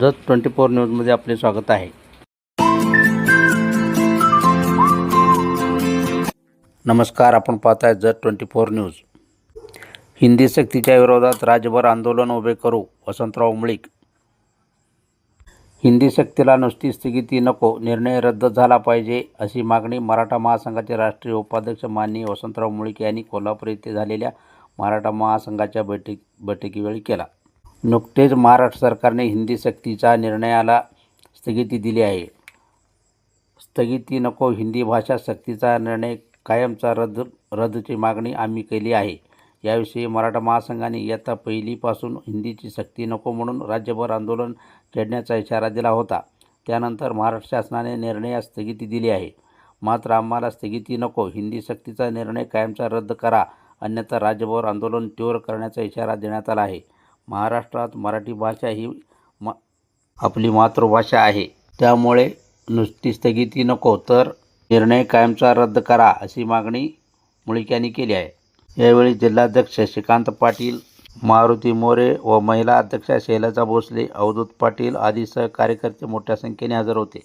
Jat twenty four न्यूजमध्ये आपले स्वागत आहे. नमस्कार आपण पाहत आहे Jat twenty four news. Hindi सक्तीच्या विरोधात राज्यभर आंदोलन उभे करू वसंतराव उमळीक हिंदी सक्तीला नुसती स्थगिती नको निर्णय रद्द झाला पाहिजे अशी मागणी मराठा महासंघाचे राष्ट्रीय उपाध्यक्ष माननीय वसंतराव मुळीक यांनी कोल्हापूर येथे झालेल्या मराठा महासंघाच्या बैठक बैठकीवेळी केला. नुकतेच महाराष्ट्र सरकारने हिंदी सक्तीच्या निर्णयाला स्थगिती दिली आहे. स्थगिती नको हिंदी भाषा सक्तीचा निर्णय कायमचा रद्द रद्दची मागणी आम्ही केली आहे. याविषयी मराठा महासंघाने इयत्ता पहिलीपासून हिंदीची सक्ती नको म्हणून राज्यभर आंदोलन छेडण्याचा इशारा दिला होता. त्यानंतर महाराष्ट्र शासनाने निर्णयास स्थगिती दिली आहे. मात्र आम्हाला स्थगिती नको हिंदी सक्तीचा निर्णय कायमचा रद्द करा अन्यथा राज्यभर आंदोलन तीव्र करण्याचा इशारा देण्यात आला आहे. महाराष्ट्रात मराठी भाषा ही म आपली मातृभाषा आहे. त्यामुळे नुसती स्थगिती नको तर निर्णय कायमचा रद्द करा अशी मागणी मुळिक्यांनी केली आहे. यावेळी जिल्हाध्यक्ष श्रीकांत पाटील मारुती मोरे व महिला अध्यक्षा शैलजा भोसले अवधूत पाटील आदी सह कार्यकर्ते मोठ्या संख्येने हजर होते.